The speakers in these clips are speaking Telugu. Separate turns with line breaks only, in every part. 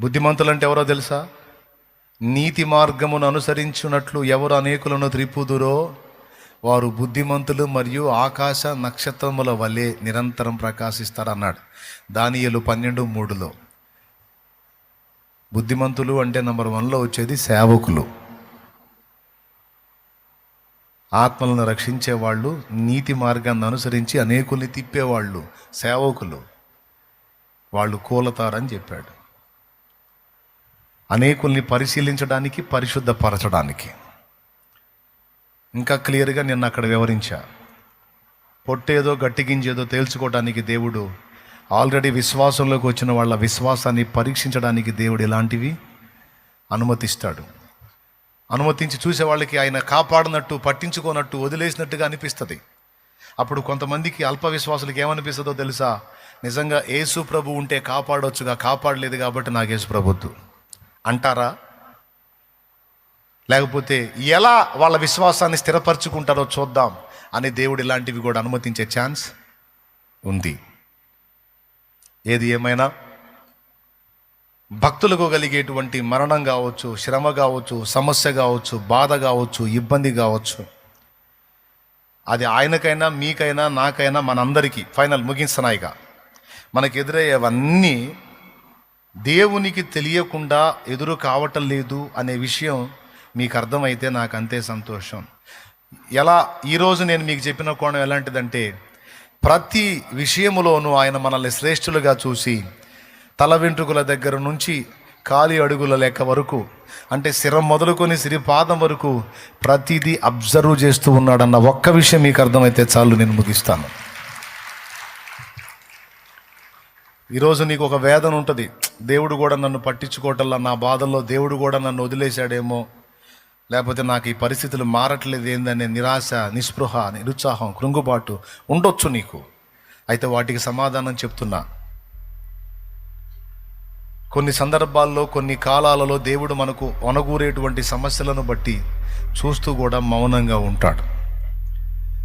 బుద్ధిమంతులు అంటే ఎవరో తెలుసా? నీతి మార్గమును అనుసరించున్నట్లు ఎవరు అనేకులను త్రిపుదురో? వారు బుద్ధిమంతులు మరియు ఆకాశ నక్షత్రముల వలె నిరంతరం ప్రకాశిస్తారు అన్నాడు దానియలు పన్నెండు మూడులో. బుద్ధిమంతులు అంటే నెంబర్ వన్లో వచ్చేది సేవకులు. ఆత్మలను రక్షించేవాళ్ళు నీతి మార్గాన్ని అనుసరించి అనేకుల్ని తిప్పేవాళ్ళు సేవకులు. వాళ్ళు కూలతారని చెప్పాడు. అనేకుల్ని పరిశీలించడానికి పరిశుద్ధపరచడానికి. ఇంకా క్లియర్గా నిన్న అక్కడ వివరించా. పొట్టేదో గట్టిగించేదో తేల్చుకోవడానికి దేవుడు ఆల్రెడీ విశ్వాసంలోకి వచ్చిన వాళ్ళ విశ్వాసాన్ని పరీక్షించడానికి దేవుడు ఇలాంటివి అనుమతిస్తాడు. అనుమతించి చూసే వాళ్ళకి ఆయన కాపాడినట్టు పట్టించుకోనట్టు వదిలేసినట్టుగా అనిపిస్తుంది. అప్పుడు కొంతమందికి అల్ప విశ్వాసులకు ఏమనిపిస్తుందో తెలుసా? నిజంగా యేసు ప్రభు ఉంటే కాపాడొచ్చుగా కాపాడలేదు కాబట్టి నాకు యేసు ప్రభుత్వం అంటారా? లేకపోతే ఎలా వాళ్ళ విశ్వాసాన్ని స్థిరపరచుకుంటారో చూద్దాం అని దేవుడు ఇలాంటివి కూడా అనుమతించే ఛాన్స్ ఉంది. ఏది ఏమైనా? భక్తులకు కలిగేటువంటి మరణం కావచ్చు శ్రమ కావచ్చు సమస్య కావచ్చు బాధ కావచ్చు ఇబ్బంది కావచ్చు. అది ఆయనకైనా మీకైనా నాకైనా మనందరికీ ఫైనల్ ముగించనాయిగా. మనకు ఎదురయ్యేవన్నీ దేవునికి తెలియకుండా ఎదురు కావటం లేదు అనే విషయం మీకు అర్థమైతే నాకు అంతే సంతోషం. ఎలా ఈరోజు నేను మీకు చెప్పిన కోణం ఎలాంటిదంటే ప్రతి విషయములోనూ ఆయన మనల్ని శ్రేష్ఠులుగా చూసి తల వెంట్రుకల దగ్గర నుంచి కాలి అడుగుల లెక్క వరకు అంటే శిరం మొదలుకొని సిరిపాదం వరకు ప్రతిదీ అబ్జర్వ్ చేస్తూ ఉన్నాడన్న ఒక్క విషయం మీకు అర్థమైతే చాలు నేను ముగిస్తాను. ఈరోజు నీకు ఒక వేదన ఉంటుంది. దేవుడు కూడా నన్ను పట్టించుకోవటంలా నా బాధల్లో దేవుడు కూడా నన్ను వదిలేశాడేమో. లేకపోతే నాకు ఈ పరిస్థితులు మారట్లేదు ఏందనే నిరాశ నిస్పృహ నిరుత్సాహం కృంగుబాటు ఉండొచ్చు నీకు. అయితే వాటికి సమాధానం చెప్తున్నా. కొన్ని సందర్భాల్లో కొన్ని కాలాలలో దేవుడు మనకు ఒనగూరేటువంటి సమస్యలను బట్టి చూస్తూ కూడా మౌనంగా ఉంటాడు.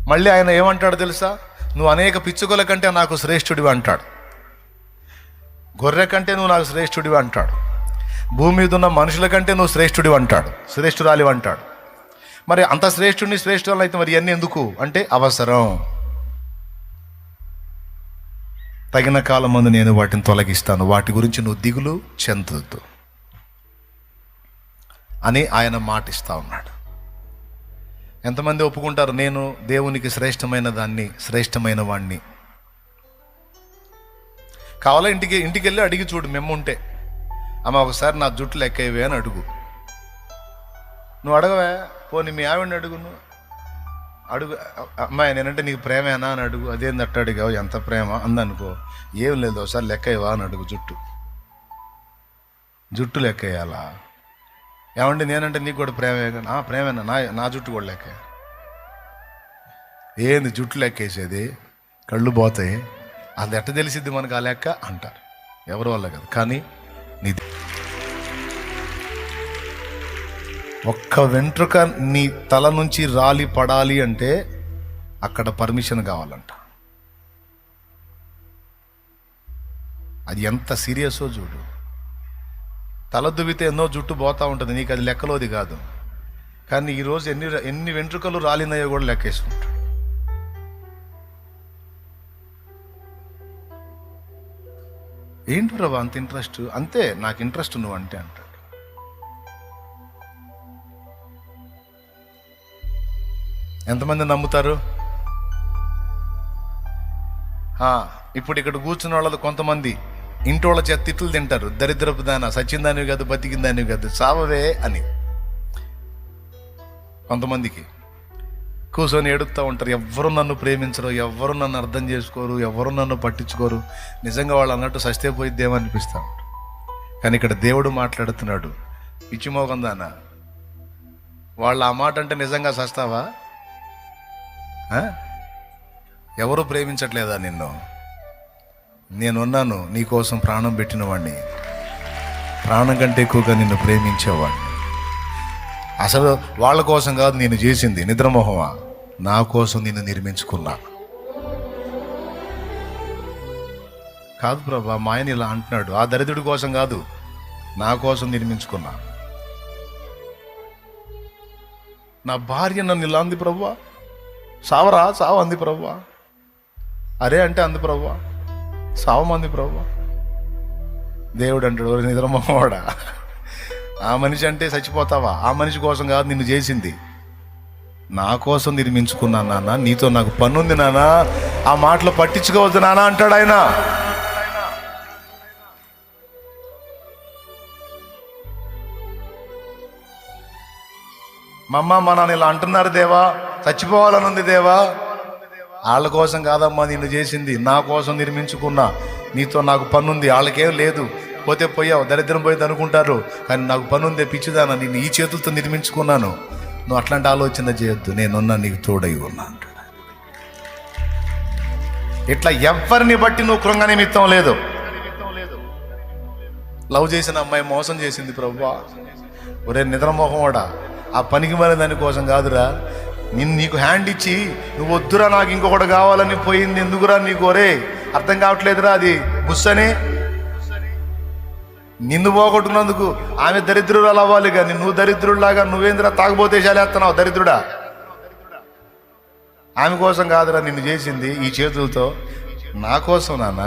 మళ్ళీ ఆయన ఏమంటాడు తెలుసా? నువ్వు అనేక పిచ్చుకల కంటే నాకు శ్రేష్ఠుడివి అంటాడు. గొర్రె కంటే నువ్వు నాకు శ్రేష్ఠుడివి అంటాడు. భూమి మీద ఉన్న మనుషుల కంటే నువ్వు శ్రేష్ఠుడివి అంటాడు. శ్రేష్ఠురాలివి అంటాడు. మరి అంత శ్రేష్ఠుడిని శ్రేష్ఠురాలు అయితే మరి ఇవన్నీ ఎందుకు? అంటే అవసరం. తగిన కాలం ముందు నేను వాటిని తొలగిస్తాను. వాటి గురించి నువ్వు దిగులు చెందొద్దు అని ఆయన మాట ఇస్తా ఉన్నాడు. ఎంతమంది ఒప్పుకుంటారు? నేను దేవునికి శ్రేష్టమైన దాన్ని శ్రేష్టమైన వాణ్ణి కావాలా ఇంటికి ఇంటికి వెళ్ళి అడిగి చూడు ఉంటే. అమ్మ ఒకసారి నా జుట్టు లెక్కవే అని అడుగు. నువ్వు అడగవే? పోనీ మీ ఆవిడని అడుగు నువ్వు. అడుగు. అమ్మాయి నేనంటే నీకు ప్రేమేనా అని అడుగు. అదేంది అట్ట అడిగావు? ఎంత ప్రేమ? అందనుకో. ఏం లేదు ఒకసారి లెక్కయ్యవా అని అడుగు జుట్టు. జుట్టు లెక్క వేయాలా ఏమంటే నేనంటే నీకు కూడా ప్రేమే నా ప్రేమేనా? నా నా జుట్టు కూడా లెక్క ఏంది జుట్టు లెక్కేసేది కళ్ళు పోతాయి. అది ఎట్ట తెలిసిద్ది మనకు? ఆ లెక్క అంటారు. ఎవరి వల్ల కాదు. కానీ నీ ఒక్క వెంట్రుక నీ తల నుంచి రాలి పడాలి అంటే అక్కడ పర్మిషన్ కావాలంట. అది ఎంత సీరియసో చూడు. తల దువ్వితే ఎన్నో జుట్టు పోతూ ఉంటుంది. నీకు అది లెక్కలోది కాదు. కానీ ఈరోజు ఎన్ని ఎన్ని వెంట్రుకలు రాలినాయో కూడా లెక్కేసుకుంటాడు ఏంటి ప్రభా అంత ఇంట్రెస్ట్ అంతే నాకు ఇంట్రెస్ట్ నువ్వు అంటే అంటాడు. ఎంతమంది నమ్ముతారు? ఇప్పుడు ఇక్కడ కూర్చున్న వాళ్ళు కొంతమంది. ఇంటి వాళ్ళ చేత తిట్లు తింటారు. దరిద్రపు దాన. సచ్చిందానివి కాదు బతికిందానివి కాదు. సావవే అని. కొంతమందికి. కూర్చొని ఏడుస్తూ ఉంటారు. ఎవ్వరు నన్ను ప్రేమించరు ఎవ్వరు నన్ను అర్థం చేసుకోరు ఎవరు నన్ను పట్టించుకోరు. నిజంగా వాళ్ళు అన్నట్టు సస్తే పోయిద్దేమో అనిపిస్తా ఉంటారు కానీ ఇక్కడ దేవుడు మాట్లాడుతున్నాడు. పిచ్చిమోగందానా వాళ్ళు ఆ మాట అంటే నిజంగా సస్తావా? ఎవరు ప్రేమించట్లేదా నిన్ను? నేనున్నాను నీకోసం ప్రాణం పెట్టిన వాడిని ప్రాణం కంటే ఎక్కువగా నిన్ను ప్రేమించేవాడిని అసలు వాళ్ళ కోసం కాదు నేను చేసింది నిద్రమోహమా? నా కోసం నిన్ను నిర్మించుకున్నా. కాదు ప్రభా మా ఆయన ఇలా అంటున్నాడు. ఆ దరిద్రుడి కోసం కాదు నా కోసం నిర్మించుకున్నా. నా భార్య నన్ను ఇలా అంది ప్రవ్వా సావరా సావు అంది ప్రవ్వా అరే అంటే అంది ప్రవ్వా సావమంది ప్రవ్వా దేవుడు అంటాడు "ఓరి ఆ మనిషి అంటే చచ్చిపోతావా? ఆ మనిషి కోసం కాదు నిన్ను చేసింది. నా కోసం నిర్మించుకున్నా నాన్న నీతో నాకు పనుంది నాన్న. ఆ మాటలు పట్టించుకోవద్దు నాన్న అంటాడు ఆయన. మా అమ్మ మా నాన్న ఇలా అంటున్నారు దేవా. చచ్చిపోవాలని ఉంది దేవా. వాళ్ళ కోసం కాదమ్మా నిన్ను చేసింది. నా కోసం నిర్మించుకున్నా. నీతో నాకు పనుంది. వాళ్ళకేం లేదు. పోతే పోయావు. దరిద్రం పోయింది అనుకుంటారు. కానీ నాకు పనుంది పిచ్చిదానా. నిన్ను ఈ చేతులతో నిర్మించుకున్నాను. నువ్వు అట్లాంటి ఆలోచన చేయొద్దు నేనున్నా నీకు తోడై ఉన్నా అంటాడు ఇట్లా ఎవరిని బట్టి నువ్వు కృంగ నిమిత్తం లేదు. లవ్ చేసిన అమ్మాయి మోసం చేసింది ప్రభువా ఒరే నిద్రమోహమోడా ఆ పనికి మరి దానికోసం కాదురా. నిన్ను నీకు హ్యాండ్ ఇచ్చి నువ్వు వద్దురా నాకు ఇంకొకటి కావాలని పోయింది ఎందుకురా నీకు? ఒరే అర్థం కావట్లేదురా అది. బుస్సనే నిన్ను పోగొట్టుకున్నందుకు ఆమె దరిద్రురాలు అవ్వాలి కానీ నువ్వు దరిద్రుడిలాగా నువ్వేంద్ర తాగుబోతే శాలేస్తున్నావు దరిద్రుడా? ఆమె కోసం కాదురా నిన్ను చేసింది ఈ చేతులతో. నా కోసం నాన్న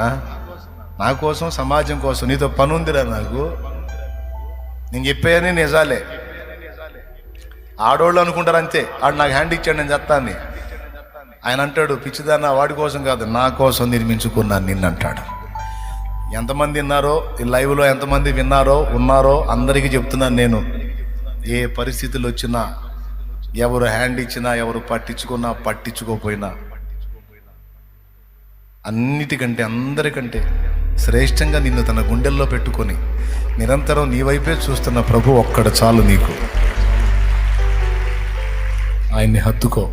నా కోసం సమాజం కోసం నీతో పని ఉందిరా నాకు. నేను చెప్పేయని నిజాలే. ఆడోళ్ళు అనుకుంటారు అంతే. ఆడు నాకు హ్యాండ్ ఇచ్చాడు నేను చెప్తాన్ని. ఆయన అంటాడు పిచ్చిదాన్న వాడి కోసం కాదు నా కోసం నిర్మించుకున్నాను నిన్ను అంటాడు ఎంతమంది విన్నారో ఈ లైవ్లో ఎంతమంది విన్నారో ఉన్నారో అందరికీ చెప్తున్నాను నేను. ఏ పరిస్థితులు వచ్చినా ఎవరు హ్యాండ్ ఇచ్చినా ఎవరు పట్టించుకున్నా పట్టించుకోపోయినా అన్నిటికంటే అందరికంటే శ్రేష్టంగా నిన్ను తన గుండెల్లో పెట్టుకొని నిరంతరం నీ వైపే చూస్తున్న ప్రభు ఒక్కడ చాలు నీకు. ఆయన్ని హత్తుకో.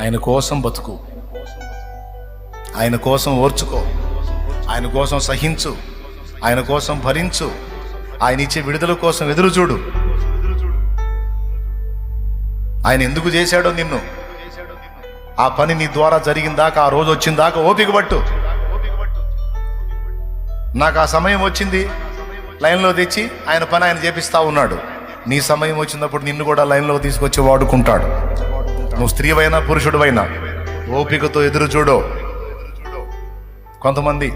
ఆయన కోసం బతుకు. ఆయన కోసం ఓర్చుకో. ఆయన కోసం సహించు. ఆయన కోసం భరించు. ఆయన ఇచ్చే విడుదల కోసం ఎదురు చూడు. ఆయన ఎందుకు చేశాడో నిన్ను. ఆ పని నీ ద్వారా జరిగిందాక ఆ రోజు వచ్చిందాక ఓపిక పట్టు. నాకు ఆ సమయం వచ్చింది. లైన్లో తెచ్చి ఆయన పని ఆయన చేపిస్తా ఉన్నాడు. నీ సమయం వచ్చినప్పుడు నిన్ను కూడా లైన్లో తీసుకొచ్చి వాడుకుంటాడు. నువ్వు స్త్రీవైనా పురుషుడివైనా ఓపికతో ఎదురు చూడు. కొంతమంది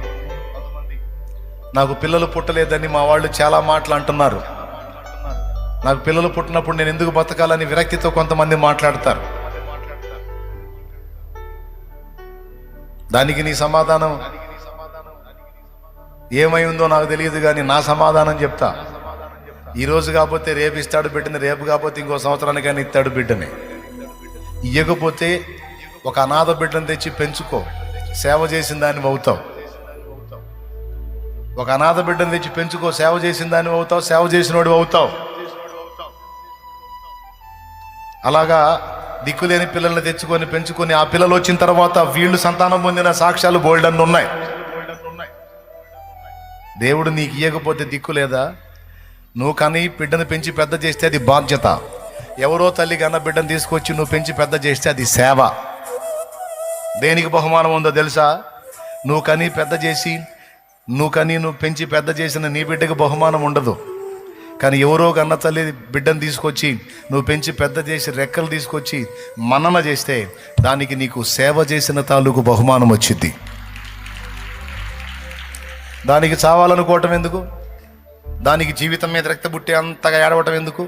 నాకు పిల్లలు పుట్టలేదని మా వాళ్ళు చాలా మాటలు అంటున్నారు. నాకు పిల్లలు పుట్టినప్పుడు నేను ఎందుకు బతకాలని విరక్తితో కొంతమంది మాట్లాడతారు. దానికి నీ సమాధానం ఏమై ఉందో నాకు తెలియదు కానీ నా సమాధానం చెప్తా. ఈరోజు కాకపోతే రేపు ఇస్తాడు బిడ్డని రేపు కాకపోతే ఇంకో సంవత్సరానికైనా ఇస్తాడు బిడ్డని. ఇవ్వకపోతే ఒక అనాథ బిడ్డను తెచ్చి పెంచుకో. సేవ చేసిన దాన్ని అవుతావు. ఒక అనాథ బిడ్డను తెచ్చి పెంచుకో సేవ చేసిన దాన్ని అవుతావు సేవ చేసినోడు అవుతావు. అలాగా దిక్కులేని పిల్లల్ని తెచ్చుకొని పెంచుకొని ఆ పిల్లలు వచ్చిన తర్వాత వీళ్ళు సంతానం పొందిన సాక్ష్యాలు బోల్డన్ ఉన్నాయి. దేవుడు నీకు ఇవ్వకపోతే దిక్కు లేదా? నువ్వు కానీ బిడ్డను పెంచి పెద్ద చేస్తే అది బాధ్యత. ఎవరో తల్లి కన్నా బిడ్డను తీసుకొచ్చి నువ్వు పెంచి పెద్ద చేస్తే అది సేవ. దేనికి బహుమానం ఉందో తెలుసా? నువ్వు కనీ పెద్ద చేసి నువ్వు కానీ నువ్వు పెంచి పెద్ద చేసిన నీ బిడ్డకు బహుమానం ఉండదు. కానీ ఎవరో కన్న తల్లి బిడ్డను తీసుకొచ్చి నువ్వు పెంచి పెద్ద చేసి రెక్కలు తీసుకొచ్చి మన్నన చేస్తే దానికి నీకు సేవ చేసిన తాలూకు బహుమానం వచ్చింది దానికి చావాలనుకోవటం ఎందుకు? దానికి జీవితం మీద రక్త బుట్టి అంతగా ఏడవటం ఎందుకు?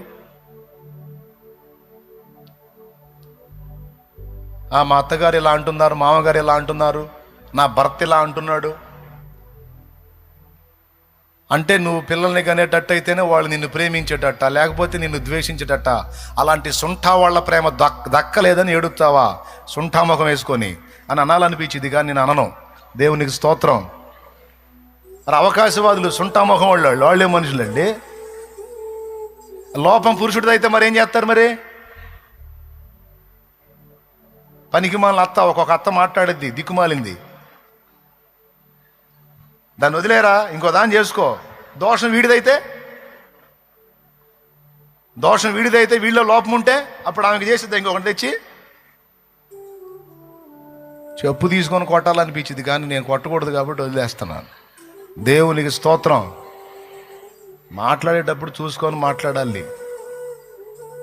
ఆ మా అత్తగారు ఇలా అంటున్నారు మామగారు ఇలా అంటున్నారు నా భర్త ఇలా అంటున్నాడు. అంటే నువ్వు పిల్లల్ని కనేటట్టయితేనే వాళ్ళు నిన్ను ప్రేమించేటట్ట లేకపోతే నిన్ను ద్వేషించేటట్ట. అలాంటి సుంఠా వాళ్ళ ప్రేమ దక్ దక్కలేదని ఏడుతావా సుంఠా ముఖం వేసుకొని. అని అనాలనిపించింది కానీ నేను అనను. దేవునికి స్తోత్రం. మరి అవకాశవాదులు సుంఠాముఖం వాళ్ళు వాళ్ళే మనుషులండి. లోపం పురుషుడిది అయితే మరి ఏం చేస్తారు మరి? పనికి మాలిన అత్త ఒక్కొక్క అత్త మాట్లాడిద్ది దిక్కుమాలింది. దాన్ని వదిలేరా? ఇంకో దాన్ని చేసుకో. దోషం వీడిదైతే? దోషం వీడిదైతే వీళ్ళ లోపం ఉంటే అప్పుడు ఆమెకి చేసిద్దా ఇంకొకటి తెచ్చి చెప్పు తీసుకొని కొట్టాలనిపించింది కానీ నేను కొట్టకూడదు కాబట్టి వదిలేస్తున్నాను. దేవునికి స్తోత్రం. మాట్లాడేటప్పుడు చూసుకొని మాట్లాడాలి.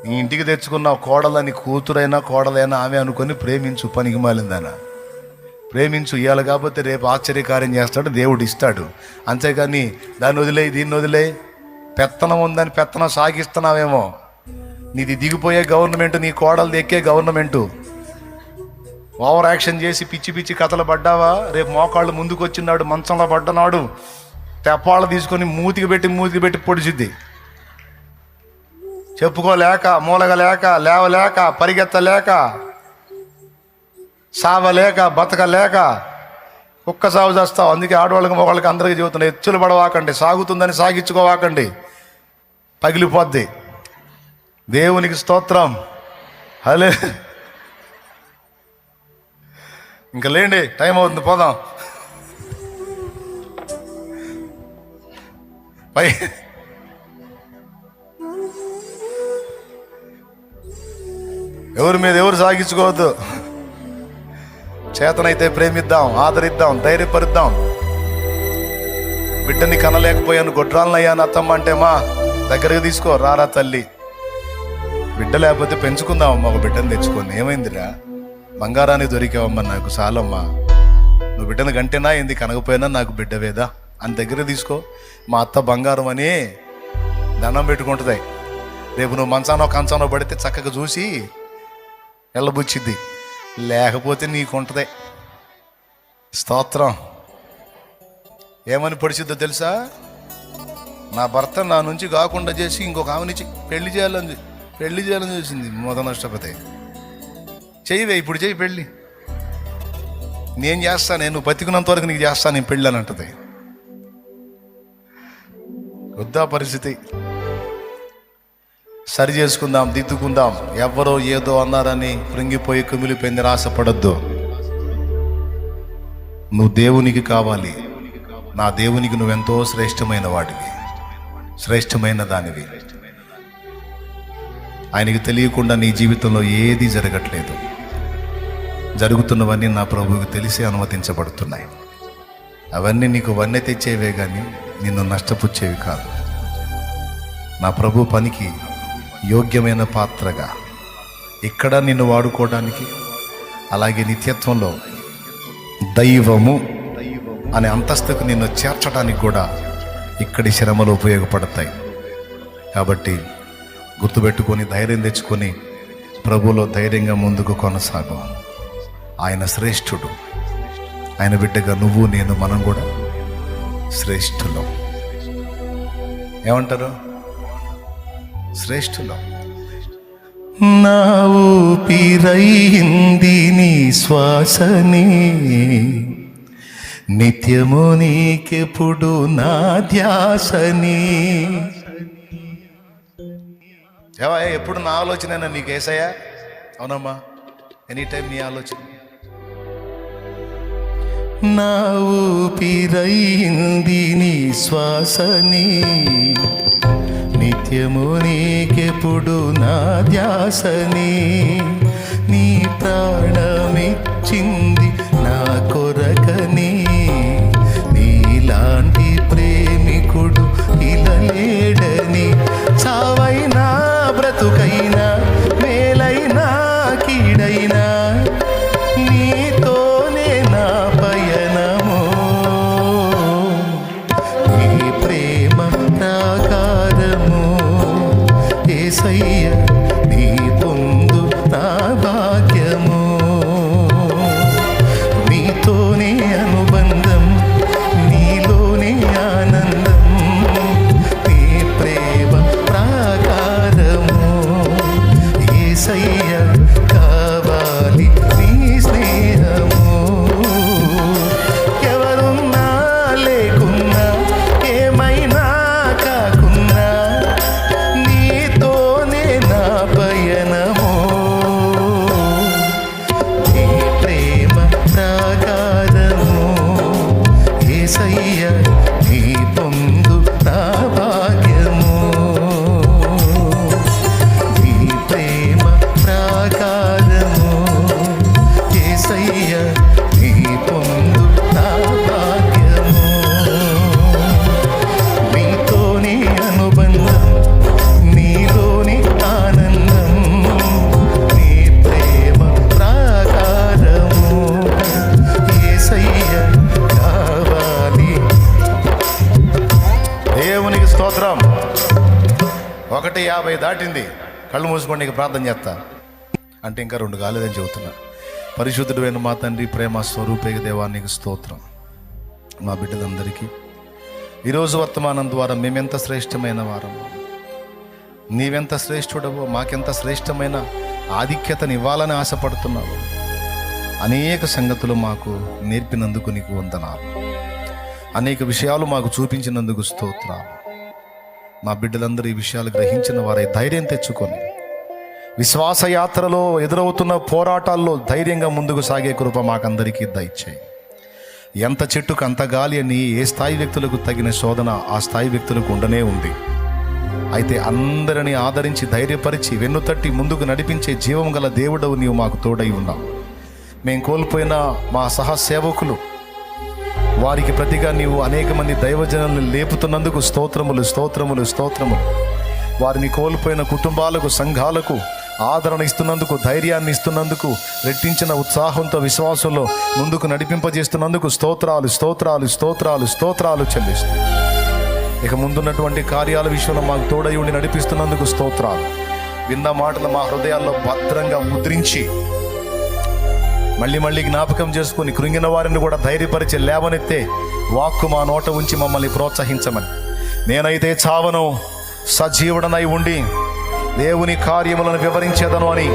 నీ ఇంటికి తెచ్చుకున్న కోడలని కూతురైనా కోడలైనా ఆమె అనుకొని ప్రేమించు పనికి మాలిందనా ప్రేమించు ఇవ్వాలి కాకపోతే రేపు ఆశ్చర్యకార్యం చేస్తాడు దేవుడు ఇస్తాడు. అంతేగాని దాన్ని వదిలే దీన్ని వదిలే పెత్తనం ఉందని పెత్తనం సాగిస్తున్నావేమో. నీది దిగిపోయే గవర్నమెంట్ నీ కోడలు ఎక్కే గవర్నమెంటు. ఓవర్ యాక్షన్ చేసి పిచ్చి పిచ్చి కథలు పడ్డావా? రేపు మోకాళ్ళు ముందుకు వచ్చినాడు మంచంలో పడ్డనాడు. తెప్పాళ్ళు తీసుకొని మూతికి పెట్టి మూతికి పెట్టి పొడిచిద్ది. చెప్పుకోలేక మూలగలేక లేవలేక పరిగెత్తలేక సావలేక బతకలేక కుక్క సాగు చేస్తావు. అందుకే ఆడవాళ్ళకి మొగాళ్ళకి అందరికీ చెబుతున్నాయి ఎచ్చులు పడవాకండి సాగుతుందని సాగించుకోవాకండి. పగిలిపోద్ది. దేవునికి స్తోత్రం. హలే ఇంకా లేండి టైం అవుతుంది పోదాం. పై ఎవరి మీద ఎవరు సాగించుకోవద్దు. చేతనైతే ప్రేమిద్దాం ఆదరిద్దాం ధైర్యపరుద్దాం. బిడ్డని కనలేకపోయాను గొడ్రాలనయ్యాను అత్తమ్మ అంటే మా దగ్గరికి తీసుకో రారా తల్లి. బిడ్డ లేకపోతే పెంచుకుందామమ్మా ఒక బిడ్డను తెచ్చుకొని. ఏమైందిరా? బంగారాన్ని దొరికావమ్మా నాకు చాలమ్మా. నువ్వు బిడ్డను గంటేనా ఏంది కనకపోయినా నాకు బిడ్డవేదా అని దగ్గర తీసుకో. మా అత్త బంగారం అని దండం పెట్టుకుంటుంది. రేపు నువ్వు మంచానో కంచానో పడితే చక్కగా చూసి ఎల్లబుచ్చిద్ది. లేకపోతే నీకుంటదే. స్తోత్రం. ఏమని పొడిచిద్దో తెలుసా? నా భర్త నా నుంచి కాకుండా చేసి ఇంకొక ఆమెనిచ్చి పెళ్ళి చేయాలని పెళ్ళి చేయాలని చూసింది మొద నష్టపతి చెయ్యివే ఇప్పుడు చెయ్యి పెళ్ళి నేను చేస్తాను నేను బతికున్నంత వరకు నీకు చేస్తాను నేను పెళ్ళి అని అంటది. వృద్ధా పరిస్థితి? సరి చేసుకుందాం దిద్దుకుందాం. ఎవరో ఏదో అన్నారని కృంగిపోయి కుమిలిపోయింది రాసపడద్దు. నువ్వు దేవునికి కావాలి. నా దేవునికి నువ్వెంతో శ్రేష్టమైన వాడివి. శ్రేష్టమైన దానివి. ఆయనకి తెలియకుండా నీ జీవితంలో ఏది జరగట్లేదు. జరుగుతున్నవన్నీ నా ప్రభువుకి తెలిసి అనుమతించబడుతున్నాయి. అవన్నీ నీకు వన్నె తెచ్చేవే కానీ నిన్ను నష్టపుచ్చేవి కాదు. నా ప్రభు పనికి యోగ్యమైన పాత్రగా ఇక్కడ నిన్ను వాడుకోవడానికి అలాగే నిత్యత్వంలో దైవము అనే అంతస్తుకు నిన్ను చేర్చడానికి కూడా ఇక్కడి శ్రమలు ఉపయోగపడతాయి. కాబట్టి గుర్తుపెట్టుకొని ధైర్యం తెచ్చుకొని ప్రభులో ధైర్యంగా ముందుకు కొనసాగు. ఆయన శ్రేష్ఠుడు. ఆయన బిడ్డగా నువ్వు నేను మనం కూడా శ్రేష్ఠులం. ఏమంటారు? శ్రేష్ఠులం.
నా ఊపిరైంది నీ శ్వాసని. నిత్యము నీకెప్పుడు నా ధ్యాసని.
ఏవా ఎప్పుడు నా ఆలోచన నీకు ఏసయ్యా? అవునమ్మా ఎనీ టైం నీ ఆలోచన.
నా ఊపిరైంది నీ శ్వాసని. నిత్యము నీకెప్పుడు నా ధ్యాసని. నీ ప్రాణమిచ్చింది నా కొరకని. నీలాంటి ప్రేమికుడు ఇలా లేడని చావైనా
ప్రార్థన చేస్తా. అంటే ఇంకా రెండు కాలేదని చెబుతున్నా. పరిశుద్ధుడైన మా తండ్రి ప్రేమ స్వరూపేక దేవానికి స్తోత్రం. మా బిడ్డలందరికీ ఈరోజు వర్తమానం ద్వారా మేమెంత శ్రేష్టమైన వారము. నీవెంత శ్రేష్ఠుడవో మాకెంత శ్రేష్టమైన ఆధిక్యతని ఇవ్వాలని ఆశపడుతున్నావు. అనేక సంగతులు మాకు నేర్పినందుకు నీకు వందనాలు. అనేక విషయాలు మాకు చూపించినందుకు స్తోత్రాలు. మా బిడ్డలందరూ ఈ విషయాలు గ్రహించిన వారై ధైర్యం తెచ్చుకొని విశ్వాసయాత్రలో ఎదురవుతున్న పోరాటాల్లో ధైర్యంగా ముందుకు సాగే కృప మాకందరికీ దయచేయి. ఎంత చెట్టుకు అంత గాలి అని ఏ స్థాయి వ్యక్తులకు తగిన శోధన ఆ స్థాయి వ్యక్తులకు ఉండనే ఉంది. అయితే అందరిని ఆదరించి ధైర్యపరిచి వెన్నుతట్టి ముందుకు నడిపించే జీవం గల దేవుడవు నీవు మాకు తోడై ఉన్నావు. మేము కోల్పోయిన మా సహసేవకులు వారికి ప్రతిగా నీవు అనేక మంది దైవజనులను లేపుతున్నందుకు స్తోత్రములు స్తోత్రములు స్తోత్రములు. వారిని కోల్పోయిన కుటుంబాలకు సంఘాలకు ఆదరణ ఇస్తున్నందుకు ధైర్యాన్ని ఇస్తున్నందుకు రెట్టించిన ఉత్సాహంతో విశ్వాసంలో ముందుకు నడిపింపజేస్తున్నందుకు స్తోత్రాలు స్తోత్రాలు స్తోత్రాలు స్తోత్రాలు చెల్లిస్తూ. ఇక ముందున్నటువంటి కార్యాల విషయంలో మాకు తోడై ఉండి నడిపిస్తున్నందుకు స్తోత్రాలు. విన్న మాటలు మా హృదయాల్లో భద్రంగా ముద్రించి మళ్ళీ మళ్ళీ జ్ఞాపకం చేసుకుని కృంగిన వారిని కూడా ధైర్యపరిచి లేవనెత్తే వాక్కు మా నోట ఉంచి మమ్మల్ని ప్రోత్సహించమని. నేనైతే చావను సజీవుడనై ఉండి దేవుని కార్యములను వివరించేదను అని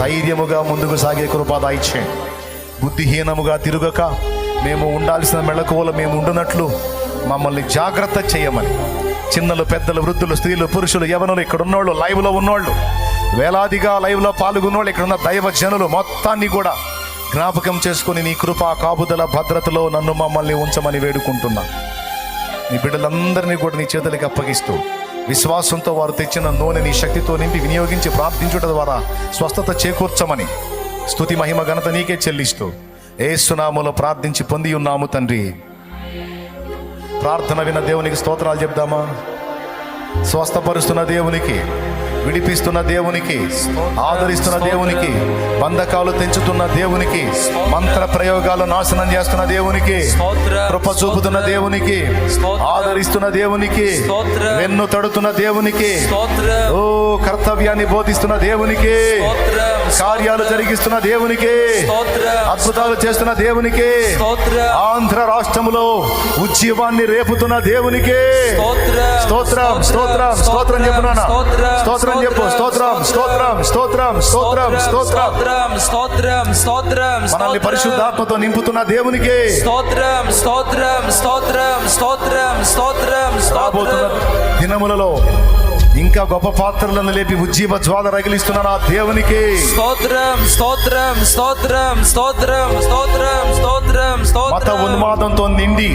ధైర్యముగా ముందుకు సాగే కృపాదాయిచ్చే బుద్ధిహీనముగా తిరుగక మేము ఉండాల్సిన మెళకువలు మేము ఉండునట్లు మమ్మల్ని జాగ్రత్త చేయమని. చిన్నలు పెద్దలు వృద్ధులు స్త్రీలు పురుషులు యవనులు ఇక్కడ ఉన్నోళ్ళు లైవ్లో ఉన్నోళ్ళు వేలాదిగా లైవ్లో పాల్గొన్నోళ్ళు ఇక్కడ ఉన్న దైవ జనులు మొత్తాన్ని కూడా జ్ఞాపకం చేసుకుని నీ కృపా కాపుదల భద్రతలో నన్ను మమ్మల్ని ఉంచమని వేడుకుంటున్నా. నీ బిడ్డలందరినీ కూడా నీ చేతులకి అప్పగిస్తూ విశ్వాసంతో వారు తెచ్చిన నూనె నీ శక్తితో నింపి వినియోగించి ప్రార్థించుట ద్వారా స్వస్థత చేకూర్చమని. స్తుతి మహిమ ఘనత నీకే చెల్లిస్తూ ఏసునాములో ప్రార్థించి పొంది ఉన్నాము తండ్రి. ప్రార్థన విన్న దేవునికి స్తోత్రాలు చెప్దామా? స్వస్థపరుస్తున్న దేవునికి విడిపిస్తున్న దేవునికి ఆదరిస్తున్న దేవునికి బంధకాలు తెంచుతున్న దేవునికి మంత్ర ప్రయోగాలు నాశనం చేస్తున్న దేవునికి కృప చూపుతున్న దేవునికి ఆదరిస్తున్న దేవునికి వెన్ను తడుతున్న దేవునికి ఓ కర్తవ్యాన్ని బోధిస్తున్న దేవునికి కార్యాలు జరిగిస్తున్న దేవునికి అద్భుతాలు చేస్తున్న దేవునికి ఆంధ్ర రాష్ట్రములో ఉజ్జీవాన్ని రేపుతున్న దేవునికి.
స్తోత్రం
స్తోత్రం స్తోత్రం స్తోత్రం స్తోత్రం చెప్పు స్తోత్రం స్తోత్రం స్తోత్రం స్తోత్రం స్తోత్రం
స్తోత్రం స్తోత్రం
మనల్ని పరిశుద్ధాత్మతో నింపుతున్న దేవునికి.
స్తోత్రం స్తోత్రం స్తోత్రం స్తోత్రం స్తోత్రం స్తోత్రం
దినములలో ఇంకా గొప్ప పాత్రలను లేపి ఉజ్జీవ జ్వాల రగిలిస్తున్న నా దేవునికి
స్తోత్రం స్తోత్రం స్తోత్రం స్తోత్రం స్తోత్రం స్తోత్రం
మత ఉన్మాదంతో నిండి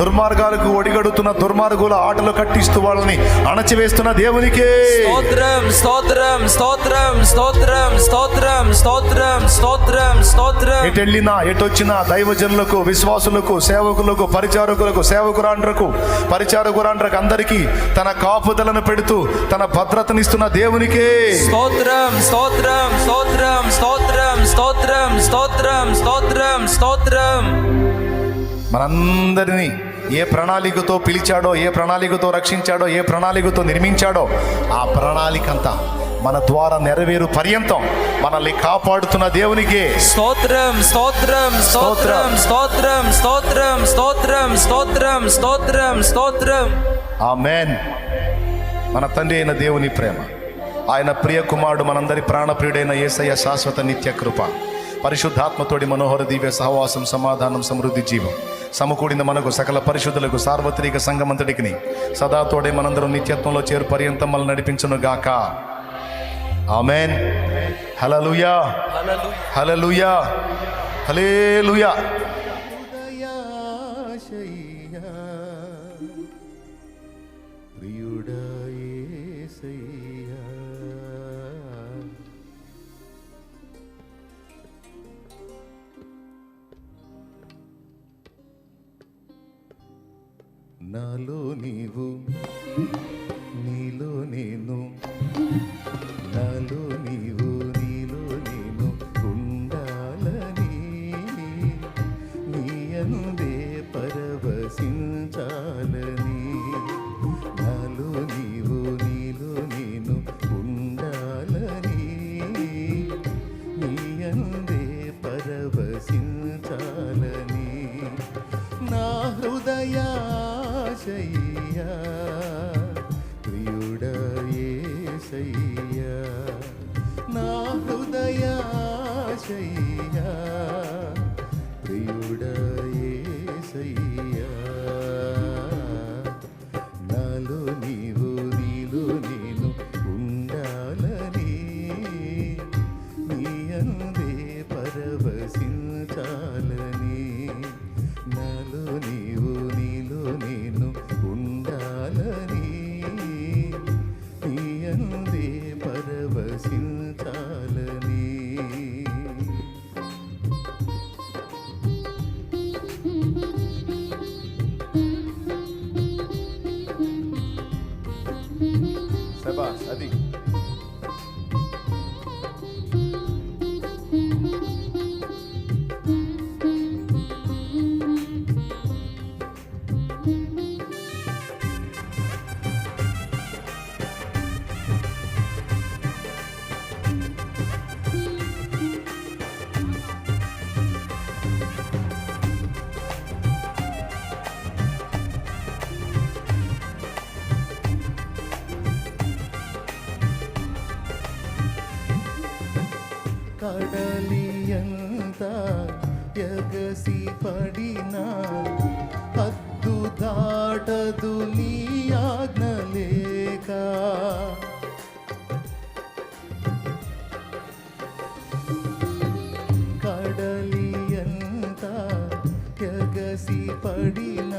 దుర్మార్గాలకు ఒడిగడుతున్న దుర్మార్గుల ఆటలు కట్టిస్తూ వాళ్ళని అణచివేస్తున్న దేవునికి
స్తోత్రం స్తోత్రం స్తోత్రం స్తోత్రం స్తోత్రం స్తోత్రం స్తోత్రం స్తోత్రం
ఎటెళ్ళినా ఎటొచ్చినా దైవజనులకు విశ్వాసులకు సేవకులకు పరిచారకులకు సేవకురాండ్రకు పరిచారకురాండ్రకు అందరికీ తన కాపుదలను పెడుతూ తన భద్రతనిస్తున్న దేవునికే
స్తోత్రం స్తోత్రం స్తోత్రం స్తోత్రం స్తోత్రం స్తోత్రం స్తోత్రం స్తోత్రం
మనందరినీ ఏ ప్రణాళికతో పిలిచాడో ఏ ప్రణాళికతో రక్షించాడో ఏ ప్రణాళికతో నిర్మించాడో ఆ ప్రణాళిక అంతా మన ద్వారా నెరవేరు పర్యంతం మనల్ని కాపాడుతున్న దేవునికే
స్తోత్రం స్తోత్రం స్తోత్రం స్తోత్రం స్తోత్రం స్తోత్రం స్తోత్రం స్తోత్రం స్తోత్రం
ఆమెన్ మన తండ్రి అయిన దేవుని ప్రేమ. ఆయన ప్రియ కుమారుడు మనందరి ప్రాణప్రియుడైన యేసయ్య శాశ్వత నిత్య కృప. పరిశుద్ధాత్మతోడి మనోహర దివ్య సహవాసం సమాధానం సమృద్ధి జీవం. సమకూడిన మనకు సకల పరిశుద్ధులకు సార్వత్రిక సంగమంతటికి సదా తోడే మనందరం నిత్యత్వంలో చేరు పర్యంతం మనల్ని నడిపించును గాక. ఆమెన్. హలలుయా హలలుయా హలేలుయా
నాలో నీవు.
ఎగసి పడిన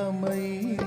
மகிழமை